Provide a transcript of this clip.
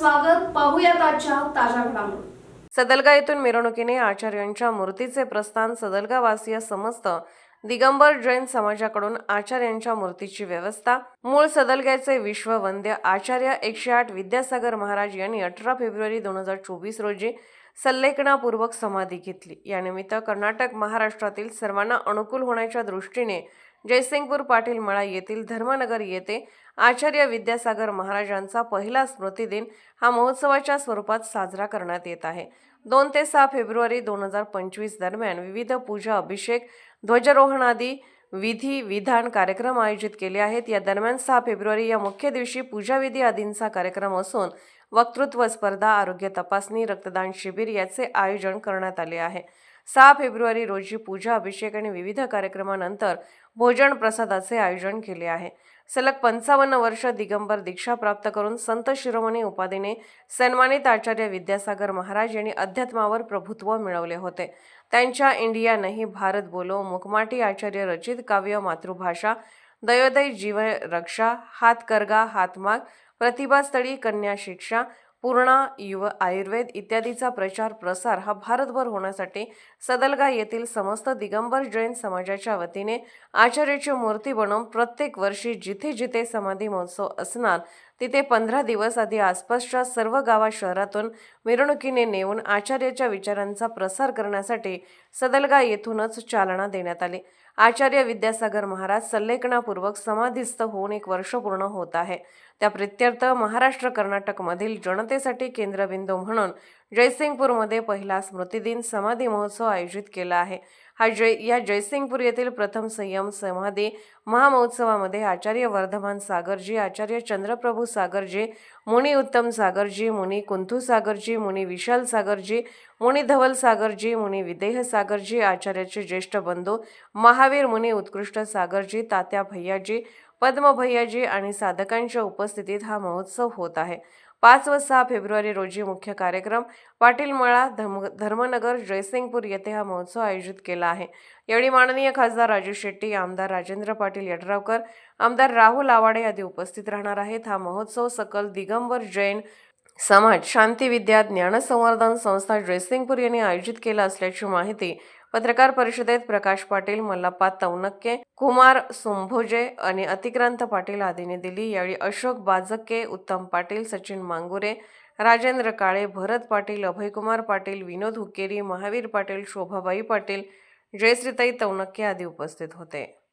स्वागत. पाहूयात आजच्या ताज्या घडामोडी. सदलगा येथून मिरवणुकीने आचार्यांच्या मूर्तीचे प्रस्थान. सदलगावासीय समस्त दिगंबर जैन समाजाकडून आचार्यांच्या मूर्तीची व्यवस्था. मूळ सदलग्याचे विश्ववंद्य आचार्य एकशे आठ विद्यासागर महाराज यांनी अठरा फेब्रुवारी दोन हजार चोवीस रोजी संलेखनापूर्वक समाधी घेतली. यानिमित्त कर्नाटक महाराष्ट्रातील सर्वांना अनुकूल होण्याच्या दृष्टीने जयसिंगपूर पाटील मळा येथील धर्मनगर येथे आचार्य विद्यासागर महाराजांचा पहिला स्मृतिदिन हा महोत्सवाच्या स्वरूपात साजरा करण्यात येत आहे. दोन ते सहा फेब्रुवारी दोन हजार पंचवीस दरम्यान विविध पूजा अभिषेक ध्वजारोहणादी विधी विधान कार्यक्रम आयोजित केले आहेत. या दरम्यान सहा फेब्रुवारी या मुख्य दिवशी पूजाविधी आदींचा कार्यक्रम असून वक्तृत्व स्पर्धा आरोग्य तपासणी रक्तदान शिबिर याचे आयोजन करण्यात आले आहे. सहा फेब्रुवारी रोजी पूजा अभिषेक आणि विविध कार्यक्रमानंतर भोजन प्रसादाचे आयोजन केले आहे. सलग पंचावन्न वर्ष दिगंबर दीक्षा प्राप्त करून संत शिरोमणी उपाधीने सन्मानित आचार्य विद्यासागर महाराज यांनी अध्यात्मावर प्रभुत्व मिळवले होते. त्यांच्या इंडिया नाही भारत बोलो मुखमाटी आचार्य रचित काव्य मातृभाषा दयोदय जीव रक्षा हातकर्गा हातमाग प्रतिभास्थळी कन्या शिक्षा पूर्णा युव आयुर्वेद इत्यादीचा प्रचार प्रसार हा भारतभर होण्यासाठी सदलगा येथील समस्त दिगंबर जैन समाजाच्या वतीने आचार्याची मूर्ती बनवून प्रत्येक वर्षी जिथे जिथे समाधी महोत्सव असणार तिथे पंधरा दिवस आधी आसपासच्या सर्व गावा शहरातून मिरवणुकीने नेऊन आचार्याच्या विचारांचा प्रसार करण्यासाठी सदलगा येथूनच चालना देण्यात आली. आचार्य विद्यासागर महाराज संलेखनापूर्वक समाधीस्थ होऊन एक वर्ष पूर्ण होत आहे. त्या प्रित्यर्थ महाराष्ट्र कर्नाटकमधील जनतेसाठी केंद्रबिंदू म्हणून जयसिंगपूरमध्ये पहिला स्मृतिदिन समाधी महोत्सव आयोजित केला आहे. हा जय या जयसिंगपूर येथील प्रथम संयम समाधी महामहोत्सवामध्ये आचार्य वर्धमान सागरजी आचार्य चंद्रप्रभू सागरजी मुनी उत्तम सागरजी मुनी कुंथू सागरजी मुनी विशाल सागरजी मुनी धवल सागरजी मुनी विदेह सागरजी आचार्याचे ज्येष्ठ बंधू महावीर मुनी उत्कृष्ट सागरजी तात्या भैयाजी पद्म भैयाजी आणि साधकांच्या उपस्थितीत हा महोत्सव होत आहे. पाच व सहा फेब्रुवारी रोजी मुख्य कार्यक्रम पाटील मळा धर्म धर्मनगर जयसिंगपूर येथे हा महोत्सव आयोजित केला आहे. यावेळी माननीय खासदार राजू शेट्टी आमदार राजेंद्र पाटील यड्रावकर आमदार राहुल आवाडे आदी उपस्थित राहणार आहेत. हा महोत्सव सकल दिगंबर जैन समाज शांती विद्या ज्ञानसंवर्धन संस्था ड्रेसिंगपूर यांनी आयोजित केला असल्याची माहिती पत्रकार परिषदेत प्रकाश पाटील मल्लप्पा तवनक्के कुमार सुंभोजे आणि अतिक्रांत पाटील आदींनी दिली. यावेळी अशोक बाजक्के उत्तम पाटील सचिन मांगुरे राजेंद्र काळे भरत पाटील अभयकुमार पाटील विनोद हुक्केरी महावीर पाटील शोभाबाई पाटील जयश्रीताई तवनक्के आदी उपस्थित होते.